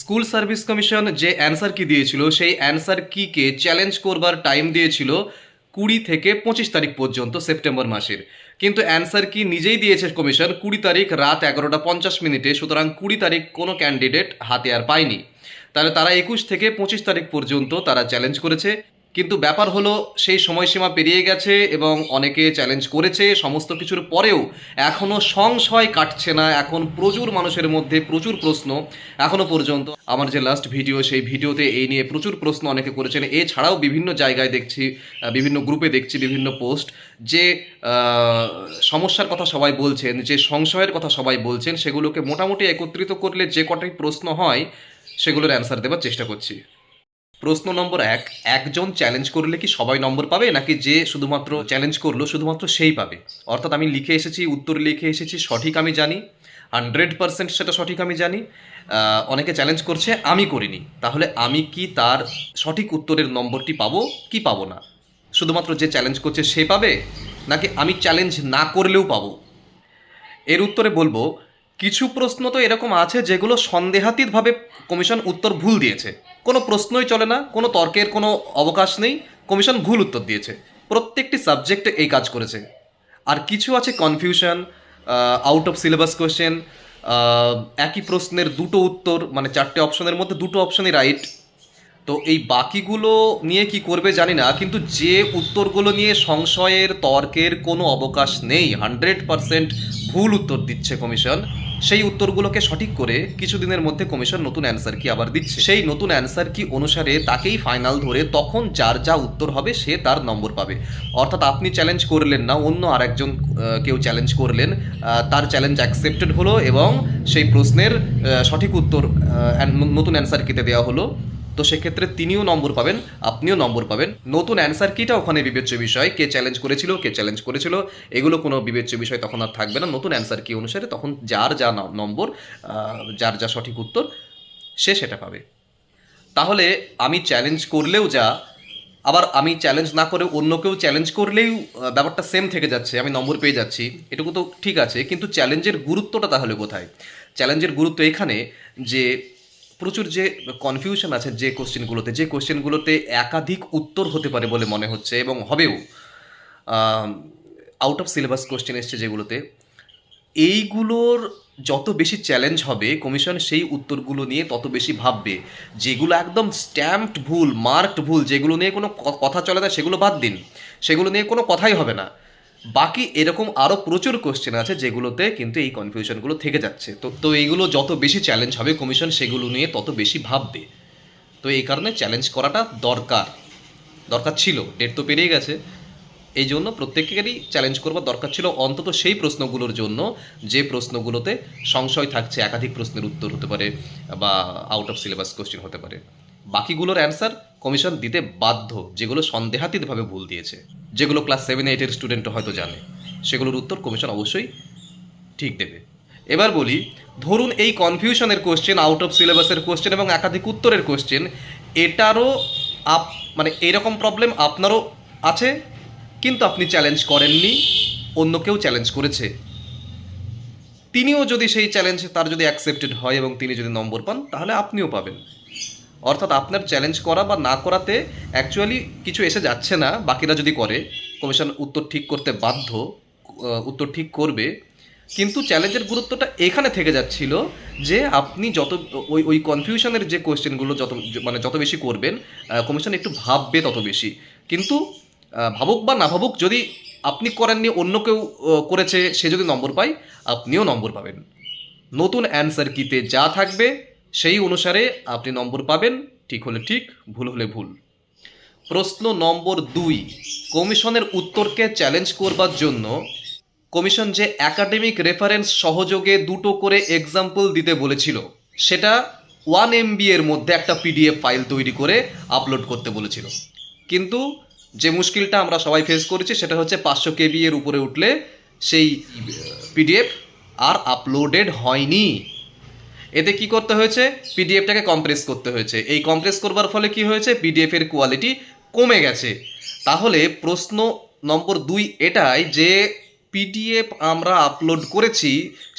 School service commission যে answer কি দিয়েছিল, সেই অ্যান্সার কিকে চ্যালেঞ্জ করবার টাইম দিয়েছিল কুড়ি থেকে পঁচিশ তারিখ পর্যন্ত, সেপ্টেম্বর মাসের। কিন্তু অ্যান্সার কি নিজেই দিয়েছে কমিশন, কুড়ি তারিখ রাত এগারোটা পঞ্চাশ মিনিটে, সুতরাং কুড়ি তারিখ কোনো ক্যান্ডিডেট হাতে আর পায়নি। তাহলে তারা একুশ থেকে পঁচিশ তারিখ পর্যন্ত তারা চ্যালেঞ্জ করেছে। কিন্তু ব্যাপার হলো, সেই সময়সীমা পেরিয়ে গেছে এবং অনেকে চ্যালেঞ্জ করেছে, সমস্ত কিছুর পরেও এখনও সংশয় কাটছে না। এখন প্রচুর মানুষের মধ্যে প্রচুর প্রশ্ন এখনও পর্যন্ত। আমার যে লাস্ট ভিডিও সেই ভিডিওতে এই নিয়ে প্রচুর প্রশ্ন অনেকে করেছেন। এছাড়াও বিভিন্ন জায়গায় দেখছি বিভিন্ন গ্রুপে দেখছি বিভিন্ন পোস্ট যে সমস্যার কথা সবাই বলছেন, যে সংশয়ের কথা সবাই বলছেন, সেগুলোকে মোটামুটি একত্রিত করলে যে কটাই প্রশ্ন হয়, সেগুলোর অ্যান্সার দেওয়ার চেষ্টা করছি। প্রশ্ন নম্বর এক, একজন চ্যালেঞ্জ করলে কি সবাই নম্বর পাবে? নাকি যে শুধুমাত্র চ্যালেঞ্জ করল, শুধুমাত্র সেই পাবে? অর্থাৎ আমি লিখে এসেছি, উত্তর লিখে এসেছি, সঠিক আমি জানি হান্ড্রেড পার্সেন্ট সেটা সঠিক আমি জানি অনেকে চ্যালেঞ্জ করছে, আমি করিনি। তাহলে আমি কি তার সঠিক উত্তরের নম্বরটি পাবো, কি পাবো না? শুধুমাত্র যে চ্যালেঞ্জ করছে সে পাবে? নাকি আমি চ্যালেঞ্জ না করলেও পাবো? এর উত্তরে বলব, কিছু প্রশ্ন তো এরকম আছে যেগুলো সন্দেহাতীতভাবে কমিশন উত্তর ভুল দিয়েছে। কোনো প্রশ্নই চলে না, কোনো তর্কের কোনো অবকাশ নেই, কমিশন ভুল উত্তর দিয়েছে। প্রত্যেকটি সাবজেক্টে এই কাজ করেছে। আর কিছু আছে confusion out of syllabus question একই প্রশ্নের দুটো উত্তর মানে চারটে অপশনের মধ্যে দুটো অপশনই রাইট তো এই বাকিগুলো নিয়ে কি করবে জানি না, কিন্তু যে উত্তরগুলো নিয়ে সংশয়ের, তর্কের কোনো অবকাশ নেই হান্ড্রেড পারসেন্ট ভুল উত্তর দিচ্ছে কমিশন। সেই উত্তরগুলোকে সঠিক করে কিছুদিনের মধ্যে কমিশন নতুন অ্যান্সার কি আবার দিচ্ছে? সেই নতুন অ্যান্সার কি অনুসারে তাকেই ফাইনাল ধরে তখন যার যা উত্তর হবে সে তার নম্বর পাবে। অর্থাৎ আপনি চ্যালেঞ্জ করলেন না, অন্য আরেকজন কেউ চ্যালেঞ্জ করলেন তার চ্যালেঞ্জ অ্যাকসেপ্টেড হলো এবং সেই প্রশ্নের সঠিক উত্তর নতুন অ্যান্সার কিতে দেওয়া হলো। তো সেক্ষেত্রে তিনিও নম্বর পাবেন, আপনিও নম্বর পাবেন। নতুন অ্যান্সার কিটা ওখানে বিবেচ্য বিষয়, কে চ্যালেঞ্জ করেছিল, কে চ্যালেঞ্জ করেছিল, এগুলো কোনো বিবেচ্য বিষয় তখন আর থাকবে না। নতুন অ্যান্সার কি অনুসারে তখন যার যা নম্বর যার যা সঠিক উত্তর, সে সেটা পাবে। তাহলে আমি চ্যালেঞ্জ করলেও যা, আবার আমি চ্যালেঞ্জ না করে অন্য কেউ চ্যালেঞ্জ করলেই ব্যাপারটা সেম থেকে যাচ্ছে, আমি নম্বর পেয়ে যাচ্ছি, এটুকু তো ঠিক আছে, কিন্তু চ্যালেঞ্জের গুরুত্বটা তাহলে কোথায়? চ্যালেঞ্জের গুরুত্ব এখানে যে প্রচুর যে কনফিউশন আছে যে কোশ্চেনগুলোতে যে কোশ্চেনগুলোতে একাধিক উত্তর হতে পারে বলে মনে হচ্ছে এবং হবেও আউট অফ সিলেবাস কোশ্চেন এসছে যেগুলোতে, এইগুলোর যত বেশি চ্যালেঞ্জ হবে কমিশন সেই উত্তরগুলো নিয়ে তত বেশি ভাববে, যেগুলো একদম স্ট্যাম্পড ভুল মার্কড ভুল, যেগুলো নিয়ে কোনো কথা চলে না, সেগুলো বাদ দিন, সেগুলো নিয়ে কোনো কথাই হবে না। বাকি এরকম আরও প্রচুর কোশ্চেন আছে যেগুলোতে কিন্তু এই কনফিউশনগুলো থেকে যাচ্ছে। তো তো এইগুলো যত বেশি চ্যালেঞ্জ হবে কমিশন সেগুলো নিয়ে তত বেশি ভাববে। তো এই কারণে চ্যালেঞ্জ করাটা দরকার। দরকার ছিল ডেট তো পেরিয়ে গেছে। এই জন্য প্রত্যেকেরই চ্যালেঞ্জ করবার দরকার ছিল। অন্তত সেই প্রশ্নগুলোর জন্য যে প্রশ্নগুলোতে সংশয় থাকছে, একাধিক প্রশ্নের উত্তর হতে পারে বা আউট অফ সিলেবাস কোশ্চেন হতে পারে। বাকিগুলোর অ্যান্সার কমিশন দিতে বাধ্য, যেগুলো সন্দেহাতীতভাবে ভুল দিয়েছে। যেগুলো ক্লাস সেভেন এইটের স্টুডেন্ট হয়তো জানে। সেগুলোর উত্তর কমিশন অবশ্যই ঠিক দেবে। এবার বলি, ধরুন এই কনফিউশনের কোশ্চেন আউট অফ সিলেবাসের কোশ্চেন এবং একাধিক উত্তরের কোশ্চেন এটারও আপ মানে এইরকম প্রবলেম আপনারও আছে, কিন্তু আপনি চ্যালেঞ্জ করেননি, অন্য কেউ চ্যালেঞ্জ করেছে। তিনিও যদি সেই চ্যালেঞ্জ তার যদি অ্যাকসেপ্টেড হয় এবং তিনি যদি নম্বর পান, তাহলে আপনিও পাবেন। অর্থাৎ আপনার চ্যালেঞ্জ করা বা না করাতে অ্যাকচুয়ালি কিছু এসে যাচ্ছে না, বাকিরা যদি করে কমিশন উত্তর ঠিক করতে বাধ্য উত্তর ঠিক করবে। কিন্তু চ্যালেঞ্জের গুরুত্বটা এখানে থেকে যাচ্ছিল যে আপনি যত, ওই ওই কনফিউশনের যে কোয়েশ্চেনগুলো যত মানে যত বেশি করবেন কমিশন একটু ভাববে তত বেশি। কিন্তু ভাবুক বা না ভাবুক, যদি আপনি করেননি, অন্য কেউ করেছে, সে যদি নম্বর পায়, আপনিও নম্বর পাবেন। নতুন অ্যান্সার কিতে যা থাকবে সেই অনুসারে আপনি নম্বর পাবেন, ঠিক হলে ঠিক, ভুল হলে ভুল। প্রশ্ন নম্বর দুই, কমিশনের উত্তরকে চ্যালেঞ্জ করবার জন্য কমিশন যে একাডেমিক রেফারেন্স সহযোগে দুটো করে এক্সাম্পল দিতে বলেছিল, সেটা ওয়ান এমবি এর মধ্যে একটা পিডিএফ ফাইল তৈরি করে আপলোড করতে বলেছিল। কিন্তু যে মুশকিলটা আমরা সবাই ফেস করেছি, সেটা হচ্ছে পাঁচশো কেবি এর উপরে উঠলে সেই পিডিএফ আর আপলোডেড হয়নি। এতে কি করতে হয়েছে? পিডিএফটাকে কম্প্রেস করতে হয়েছে। এই কম্প্রেস করবার ফলে কি হয়েছে? পিডিএফ এর কোয়ালিটি কমে গেছে। তাহলে প্রশ্ন নম্বর দুই এটাই যে পিডিএফ আমরা আপলোড করেছি,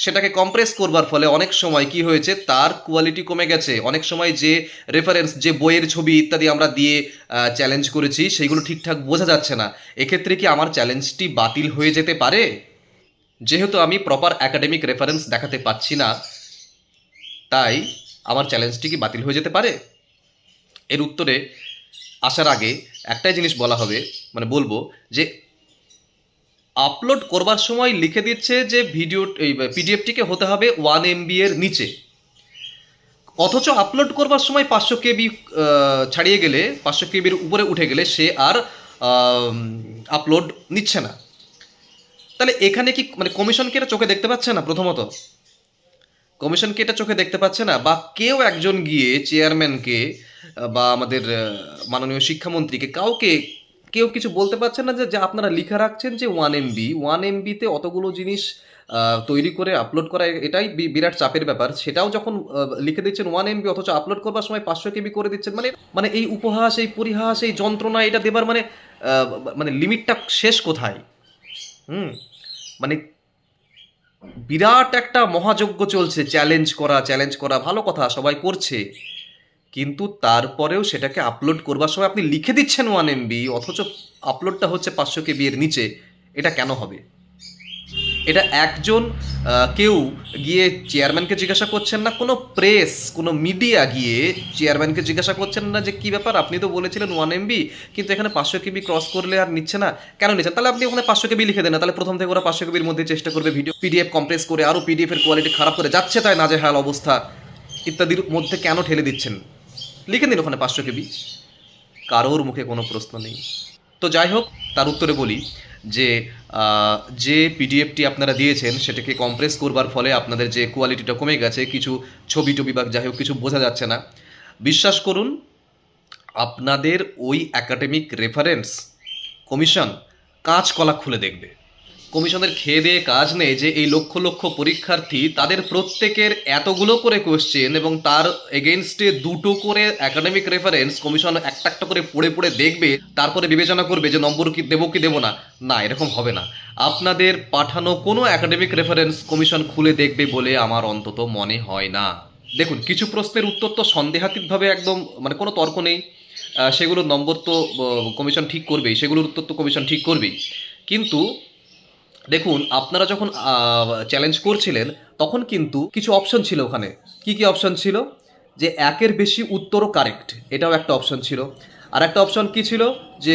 সেটাকে কম্প্রেস করবার ফলে অনেক সময় কি হয়েছে? তার কোয়ালিটি কমে গেছে। অনেক সময় যে রেফারেন্স যে বইয়ের ছবি ইত্যাদি আমরা দিয়ে চ্যালেঞ্জ করেছি, সেইগুলো ঠিকঠাক বোঝা যাচ্ছে না। এক্ষেত্রে কি আমার চ্যালেঞ্জটি বাতিল হয়ে যেতে পারে? যেহেতু আমি প্রপার একাডেমিক রেফারেন্স দেখাতে পাচ্ছি না তাই আমার চ্যালেঞ্জটি কি বাতিল হয়ে যেতে পারে? এর উত্তরে আসার আগে একটাই জিনিস বলা হবে মানে বলব যে আপলোড করবার সময় লিখে দিচ্ছে যে ভিডিও এই পিডিএফটিকে হতে হবে ওয়ান এমবি এর নিচে। অথচ আপলোড করবার সময় পাঁচশো কেবি ছাড়িয়ে গেলে, পাঁচশো কেবির উপরে উঠে গেলে সে আর আপলোড নিচ্ছে না। তাহলে এখানে কি মানে কমিশনকে এটা চোখে দেখতে পাচ্ছে না প্রথমত? কমিশন কি এটা চোখে দেখতে পাচ্ছে না? বা কেউ একজন গিয়ে চেয়ারম্যানকে, বা আমাদের মাননীয় শিক্ষামন্ত্রীকে কাউকে, কেউ কিছু বলতে পারছে না যে আপনারা লিখে রাখছেন যে ওয়ান এমবি। ওয়ান এমবিতে অতগুলো জিনিস তৈরি করে আপলোড করা, এটাই বিরাট চাপের ব্যাপার। সেটাও যখন লিখে দিচ্ছেন ওয়ান এমবি, অথচ আপলোড করবার সময় পাঁচশো কেবি করে দিচ্ছেন। মানে মানে এই উপহাস, এই পরিহাস, এই যন্ত্রণা, এটা দেবার মানে মানে লিমিটটা শেষ কোথায়? হুম? মানে বিরাট একটা মহাযজ্ঞ চলছে চ্যালেঞ্জ করা চ্যালেঞ্জ করা, ভালো কথা, সবাই করছে। কিন্তু তারপরেও সেটাকে আপলোড করবার সময় আপনি লিখে দিচ্ছেন ওয়ান এমবি অথচ আপলোডটা হচ্ছে পাঁচশো কেবি এর নিচে, এটা কেন হবে? এটা একজন কেউ গিয়ে চেয়ারম্যানকে জিজ্ঞাসা করছেন না, কোনো প্রেস কোনো মিডিয়া গিয়ে চেয়ারম্যানকে জিজ্ঞাসা করছেন না যে কি ব্যাপার? আপনি তো বলেছিলেন ওয়ান এমবি কিন্তু এখানে পাঁচশো কেবি ক্রস করলে আর নিচ্ছে না। কেন নিচ্ছে তাহলে আপনি ওখানে পাঁচশো কেবি লিখে দেন তাহলে প্রথম থেকে ওরা পাঁচশো কেবির মধ্যে চেষ্টা করবে ভিডিও পিডিএফ কম্প্রেস করে আরও পিডিএফের কোয়ালিটি খারাপ করে। যাচ্ছে তাই নাজেহাল অবস্থা। ইত্যাদির মধ্যে কেন ঠেলে দিচ্ছেন? লিখে দিন ওখানে পাঁচশো কেবি। কারোর মুখে কোনো প্রশ্ন নেই। তো যাই হোক, তার উত্তরে বলি যে যে পিডিএফটি আপনারা দিয়েছেন সেটাকে কম্প্রেস করবার ফলে আপনাদের যে কোয়ালিটিটা কমে গেছে, কিছু ছবি টবি বা যাই হোক কিছু বোঝা যাচ্ছে না। বিশ্বাস করুন, আপনাদের ওই একাডেমিক রেফারেন্স কমিশন কাঁচকলা খুলে দেখবে। কমিশনের খেয়ে দিয়ে কাজ নেই যে এই লক্ষ লক্ষ পরীক্ষার্থী তাদের প্রত্যেকের এতগুলো করে কোশ্চেন এবং তার এগেনস্টে দুটো করে একাডেমিক রেফারেন্স কমিশন একটা একটা করে পড়ে পড়ে দেখবে, তারপরে বিবেচনা করবে যে নম্বর কি দেবো কি দেবো না। না, এরকম হবে না। আপনাদের পাঠানো কোনো একাডেমিক রেফারেন্স কমিশন খুলে দেখবে বলে আমার অন্তত মনে হয় না। দেখুন, কিছু প্রশ্নের উত্তর তো সন্দেহাতীতভাবে একদম মানে কোনো তর্ক নেই। সেগুলোর নম্বর তো কমিশন ঠিক করবেই। সেগুলোর উত্তর তো কমিশন ঠিক করবেই। কিন্তু দেখুন, আপনারা যখন চ্যালেঞ্জ করছিলেন, তখন কিন্তু কিছু অপশন ছিল ওখানে। কি কি অপশন ছিল? যে একের বেশি উত্তরও কারেক্ট এটাও একটা অপশন ছিল। আর একটা অপশন কি ছিল? যে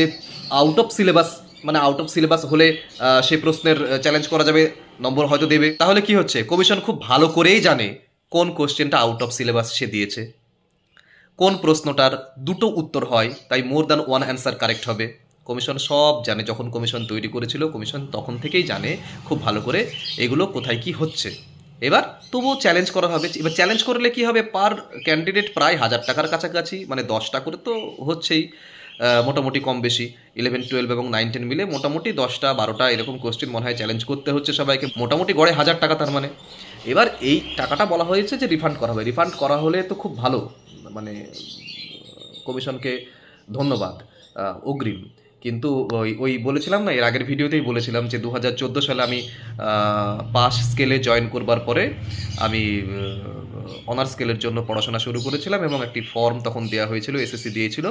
আউট অফ সিলেবাস মানে আউট অফ সিলেবাস হলে সেই প্রশ্নের চ্যালেঞ্জ করা যাবে, নম্বর হয়তো দেবে। তাহলে কি হচ্ছে? কমিশন খুব ভালো করেই জানে কোন কোশ্চেনটা আউট অফ সিলেবাস সে দিয়েছে। কোন প্রশ্নটার দুটো উত্তর হয়, তাই more than one answer correct হবে। কমিশন সব জানে, যখন কমিশন তৈরি করেছিল, কমিশন তখন থেকেই জানে খুব ভালো করে এগুলো কোথায় কি হচ্ছে। এবার তবুও চ্যালেঞ্জ করা হবে। এবার চ্যালেঞ্জ করলে কি হবে? পার ক্যান্ডিডেট প্রায় হাজার টাকার কাছাকাছি মানে দশটা করে তো হচ্ছেই মোটামুটি কম বেশি। ইলেভেন টুয়েলভ এবং নাইন টেন মিলে মোটামুটি দশটা, বারোটা এরকম কোশ্চেন মনে হয় চ্যালেঞ্জ করতে হচ্ছে সবাইকে। মোটামুটি গড়ে হাজার টাকা তার মানে। এবার এই টাকাটা বলা হয়েছে যে রিফান্ড করা হবে। রিফান্ড করা হলে তো খুব ভালো মানে কমিশনকে ধন্যবাদ অগ্রিম। কিন্তু ওই ওই বলেছিলাম না, এর আগের ভিডিওতেই বলেছিলাম যে দু হাজার চোদ্দ সালে আমি পাস স্কেলে জয়েন করবার পরে আমি অনার্স স্কেলের জন্য পড়াশোনা শুরু করেছিলাম এবং একটি ফর্ম তখন দেওয়া হয়েছিল এসএসসি দিয়েছিল,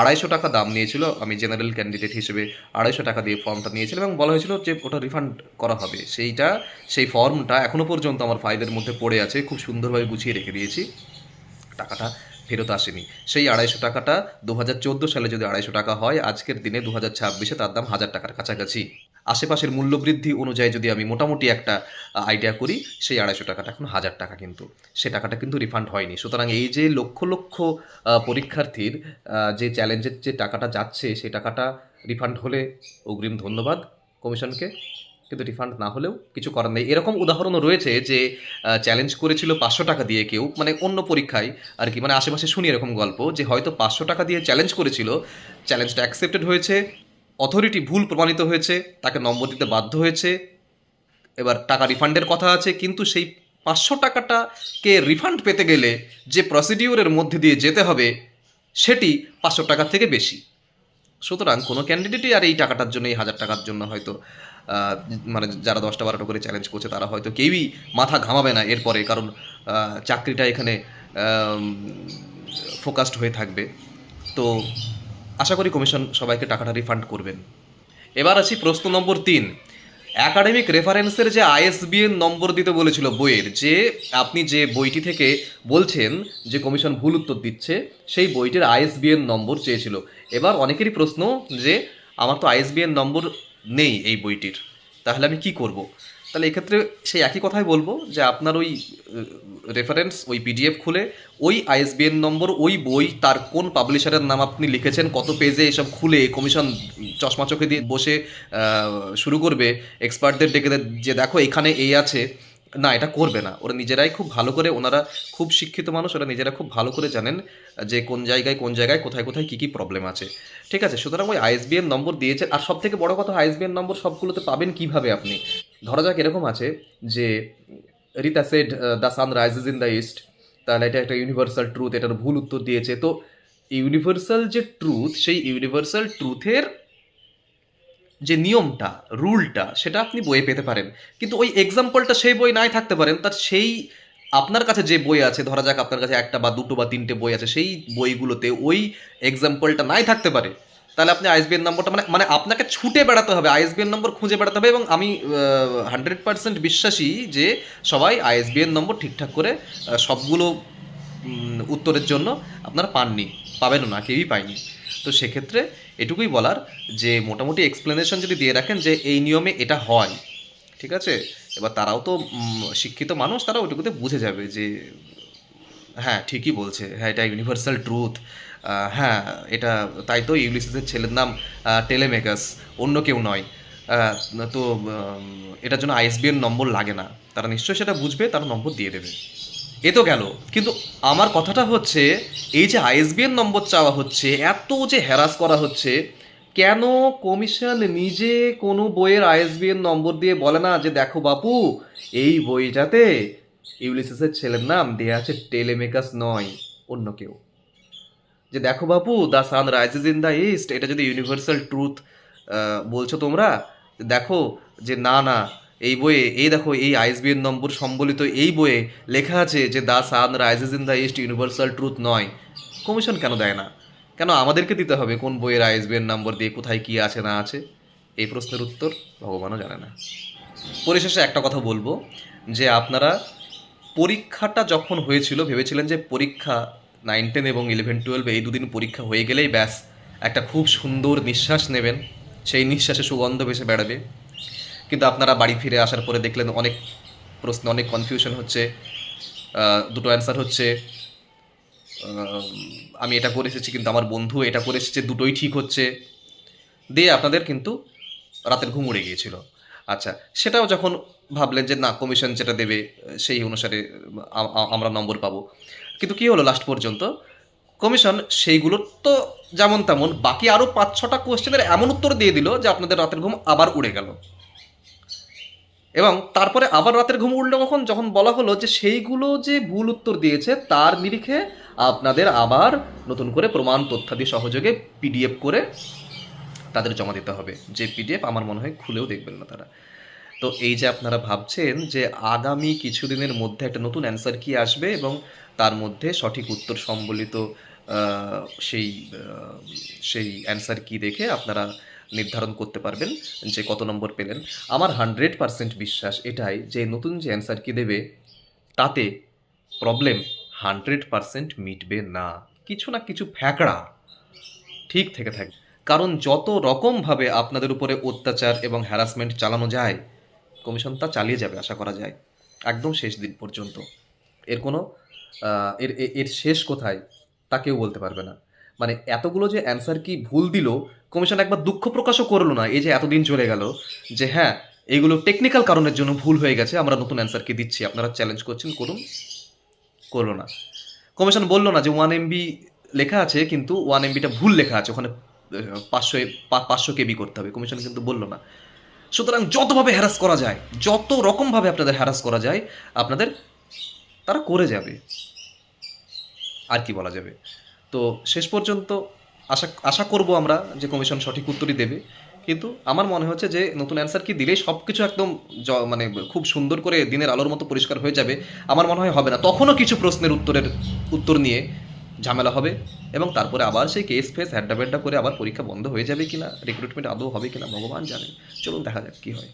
আড়াইশো টাকা দাম নিয়েছিল, আমি জেনারেল ক্যান্ডিডেট হিসেবে আড়াইশো টাকা দিয়ে ফর্মটা নিয়েছিলাম এবং বলা হয়েছিল যে ওটা রিফান্ড করা হবে। সেইটা, সেই ফর্মটা এখনও পর্যন্ত আমার ফাইলের মধ্যে পড়ে আছে, খুব সুন্দরভাবে গুছিয়ে রেখে দিয়েছি। টাকাটা ফেরত আসেনি। সেই আড়াইশো টাকাটা দু হাজার চোদ্দ সালে যদি আড়াইশো টাকা হয়, আজকের দিনে দু হাজার ছাব্বিশে তার দাম হাজার টাকার কাছাকাছি। আশেপাশের মূল্যবৃদ্ধি অনুযায়ী যদি আমি মোটামুটি একটা আইডিয়া করি, সেই আড়াইশো টাকাটা এখন হাজার টাকা কিন্তু। সে টাকাটা কিন্তু রিফান্ড হয়নি। সুতরাং এই যে লক্ষ লক্ষ পরীক্ষার্থীর যে চ্যালেঞ্জের যে টাকাটা যাচ্ছে, সেই টাকাটা রিফান্ড হলে অগ্রিম ধন্যবাদ কমিশনকে। কিন্তু রিফান্ড না হলেও কিছু করার নেই। এরকম উদাহরণও রয়েছে যে চ্যালেঞ্জ করেছিল পাঁচশো টাকা দিয়ে কেউ মানে অন্য পরীক্ষায় আর কি মানে আশেপাশে শুনি এরকম গল্প যে, হয়তো পাঁচশো টাকা দিয়ে চ্যালেঞ্জ করেছিল চ্যালেঞ্জটা অ্যাকসেপ্টেড হয়েছে অথরিটি ভুল প্রমাণিত হয়েছে, তাকে নম্বর দিতে বাধ্য হয়েছে, এবার টাকা রিফান্ডের কথা আছে, কিন্তু সেই পাঁচশো টাকাটাকে রিফান্ড পেতে গেলে যে প্রসিডিউরের মধ্যে দিয়ে যেতে হবে, সেটি পাঁচশো টাকার থেকে বেশি। সুতরাং কোনো ক্যান্ডিডেটই আর এই টাকাটার জন্য, এই হাজার টাকার জন্য হয়তো মানে যারা দশটা বারোটা করে চ্যালেঞ্জ করছে, তারা হয়তো কেউই মাথা ঘামাবে না এরপরে, কারণ চাকরিটা এখানে ফোকাসড হয়ে থাকবে। তো আশা করি কমিশন সবাইকে টাকাটা রিফান্ড করবেন। এবার আসি প্রশ্ন নম্বর তিন। অ্যাকাডেমিক রেফারেন্সের যে আইএসবিএন নম্বর দিতে বলেছিল বইয়ের, যে আপনি যে বইটি থেকে বলছেন যে কমিশন ভুল উত্তর দিচ্ছে, সেই বইটির আইএসবিএন নম্বর চেয়েছিল। এবার অনেকেরই প্রশ্ন যে, আমার তো আইএসবিএন নম্বর নেই এই বইটির। তাহলে আমি কি করব? তাহলে এক্ষেত্রে সেই একই কথাই বলব যে আপনার ওই রেফারেন্স ওই পিডিএফ খুলে ওই আইএসবিএন নম্বর, ওই বই তার কোন পাবলিশারের নাম আপনি লিখেছেন, কত পেজে এসব খুলে কমিশন চশমা চোখে দিয়ে বসে শুরু করবে এক্সপার্টদের ডেকে যে দেখো এখানে এই আছে না, এটা করবে না। ওরা নিজেরাই খুব ভালো করে, ওনারা খুব শিক্ষিত মানুষ, ওরা নিজেরা খুব ভালো করে জানেন যে কোন জায়গায় কোন জায়গায়, কোথায় কোথায় কী কী প্রবলেম আছে। ঠিক আছে? সুতরাং ওই আইএসবিএন নম্বর দিয়েছে আর সব থেকে বড় কথা আইএসবিএন নম্বর সবগুলোতে পাবেন কীভাবে আপনি? ধরা যাক এরকম আছে যে Rita said the sun rises in the east তাহলে এটা একটা ইউনিভার্সাল ট্রুথ এটার ভুল উত্তর দিয়েছে। তো ইউনিভার্সাল যে ট্রুথ সেই ইউনিভার্সাল ট্রুথের যে নিয়মটা, রুলটা, সেটা আপনি বইয়ে পেতে পারেন। কিন্তু ওই এক্সাম্পলটা সেই বই নাই থাকতে পারেন, তার সেই আপনার কাছে যে বই আছে, ধরা যাক আপনার কাছে একটা বা দুটো বা তিনটে বই আছে, সেই বইগুলোতে ওই এক্সাম্পলটা নাই থাকতে পারে। তাহলে আপনি আইএসবিএন নম্বরটা মানে মানে আপনাকে ছুটে বেড়াতে হবে, আইএসবিএন নম্বর খুঁজে বেড়াতে হবে এবং আমি হান্ড্রেড পার্সেন্ট বিশ্বাসী যে সবাই আইএসবিএন নম্বর ঠিকঠাক করে সবগুলো উত্তরের জন্য আপনারা পাননি, পাবেনও না, কেউই পায়নি। তো সেক্ষেত্রে এটুকুই বলার যে মোটামুটি এক্সপ্লেনেশন যদি দিয়ে রাখেন যে এই নিয়মে এটা হয়, ঠিক আছে? এবার তারাও তো শিক্ষিত মানুষ তারা ওইটুকুতে বুঝে যাবে যে হ্যাঁ ঠিকই বলছে হ্যাঁ এটা ইউনিভার্সাল ট্রুথ হ্যাঁ এটা, তাই তো ইউলিসিসের ছেলের নাম টেলেমেকাস অন্য কেউ নয়। তো এটার জন্য আইএসবিএন নম্বর লাগে না। তারা নিশ্চয়ই সেটা বুঝবে, তারা নম্বর দিয়ে দেবে। এ তো গেল। কিন্তু আমার কথাটা হচ্ছে, এই যে আইএসবিএন নম্বর চাওয়া হচ্ছে, এত যে হ্যারাস করা হচ্ছে, কেন কমিশন নিজে কোনো বইয়ের আইএসবিএন নম্বর দিয়ে বলে না যে, দেখো বাপু, এই বইটাতে ইউলিসিসের ছেলের নাম দেয়া আছে টেলেমেকাস নয়, অন্য কেউ। যে দেখো বাপু the sun rises in the east, এটা যদি ইউনিভার্সাল ট্রুথ বলছো তোমরা দেখো যে না না এই বইয়ে, এই দেখো, এই আইএসবিএন নম্বর সম্বলিত এই বইয়ে লেখা আছে যে the sun rises in the east universal truth নয়। কমিশন কেন দেয় না? কেন আমাদেরকে দিতে হবে কোন বইয়ের আইএসবিএন নম্বর দিয়ে কোথায় কি আছে, না আছে? এই প্রশ্নের উত্তর ভগবানও জানে না। পরিশেষে একটা কথা বলব, যে আপনারা পরীক্ষাটা যখন হয়েছিল, ভেবেছিলেন যে পরীক্ষা নাইন, টেন এবং ইলেভেন, টুয়েলভ এই দুদিন পরীক্ষা হয়ে গেলেই ব্যাস, একটা খুব সুন্দর নিঃশ্বাস নেবেন। সেই নিঃশ্বাসে সুগন্ধ ভেসে বেড়াবে। কিন্তু আপনারা বাড়ি ফিরে আসার পরে দেখলেন অনেক প্রশ্ন, অনেক কনফিউশন হচ্ছে। দুটো অ্যান্সার হচ্ছে আমি এটা করে এসেছি কিন্তু আমার বন্ধু এটা করে এসেছে, দুটোই ঠিক হচ্ছে। দিয়ে আপনাদের কিন্তু রাতের ঘুম উড়ে গিয়েছিল। আচ্ছা সেটাও যখন ভাবলেন যে না কমিশন যেটা দেবে, সেই অনুসারে আমরা নম্বর পাবো। কিন্তু কি হলো লাস্ট পর্যন্ত? কমিশন সেইগুলোর তো যেমন তেমন বাকি আরও পাঁচ ছটা কোশ্চেনের এমন উত্তর দিয়ে দিল যে আপনাদের রাতের ঘুম আবার উড়ে গেল। এবং তারপরে আবার রাতের ঘুম উঠল কখন? যখন বলা হলো যে সেইগুলো যে ভুল উত্তর দিয়েছে, তার নিরিখে আপনাদের আবার নতুন করে প্রমাণ, তথ্যাদি সহযোগে পিডিএফ করে তাদের জমা দিতে হবে। যে পিডিএফ আমার মনে হয় খুলেও দেখবেন না তারা। তো এই যে আপনারা ভাবছেন যে আগামী কিছুদিনের মধ্যে একটা নতুন অ্যান্সার কি আসবে এবং তার মধ্যে সঠিক উত্তর সম্বলিত সেই সেই অ্যান্সার কি দেখে আপনারা নির্ধারণ করতে পারবেন যে কত নম্বর পেলেন। আমার হান্ড্রেড পার্সেন্ট বিশ্বাস এটাই যে নতুন যে অ্যান্সার কি দেবে, তাতে প্রবলেম হান্ড্রেড পার্সেন্ট মিটবে না। কিছু না কিছু ফ্যাকড়া ঠিক থেকে থাকবে। কারণ যত রকমভাবে আপনাদের উপরে অত্যাচার এবং হ্যারাসমেন্ট চালানো যায়, কমিশন তা চালিয়ে যাবে আশা করা যায়, একদম শেষ দিন পর্যন্ত। এর কোনো এর- এর শেষ কোথায় তা কেউ বলতে পারবে না। মানে এতগুলো যে অ্যান্সার কি ভুল দিল কমিশন একবার দুঃখ প্রকাশও করল না, এই যে এতদিন চলে গেল, যে হ্যাঁ এইগুলো টেকনিক্যাল কারণের জন্য ভুল হয়ে গেছে, আমরা নতুন অ্যান্সার কি দিচ্ছি, আপনারা চ্যালেঞ্জ করছেন, করুন, করল না। কমিশন বলল না যে ওয়ান এমবি লেখা আছে, কিন্তু ওয়ান এমবিটা ভুল লেখা আছে, ওখানে পাঁচশো পাঁচশো কেবি করতে হবে কমিশন কিন্তু বলল না। সুতরাং যতভাবে হ্যারাস করা যায়, যত রকমভাবে আপনাদের হ্যারাস করা যায়, আপনাদের তারা করে যাবে। আর কি বলা যাবে? তো শেষ পর্যন্ত আশা আশা করব আমরা যে কমিশন সঠিক উত্তরই দেবে। কিন্তু আমার মনে হচ্ছে যে নতুন অ্যান্সার কি দিলেই সব কিছু একদম মানে খুব সুন্দর করে দিনের আলোর মতো পরিষ্কার হয়ে যাবে। আমার মনে হয় হবে না। তখনও কিছু প্রশ্নের উত্তরের, উত্তর নিয়ে ঝামেলা হবে এবং তারপরে আবার সেই কেস ফেস হ্যাড্ডা করে আবার পরীক্ষা বন্ধ হয়ে যাবে কিনা রিক্রুটমেন্ট আদৌ হবে কিনা, ভগবান জানে। চলুন দেখা যাক কী হয়।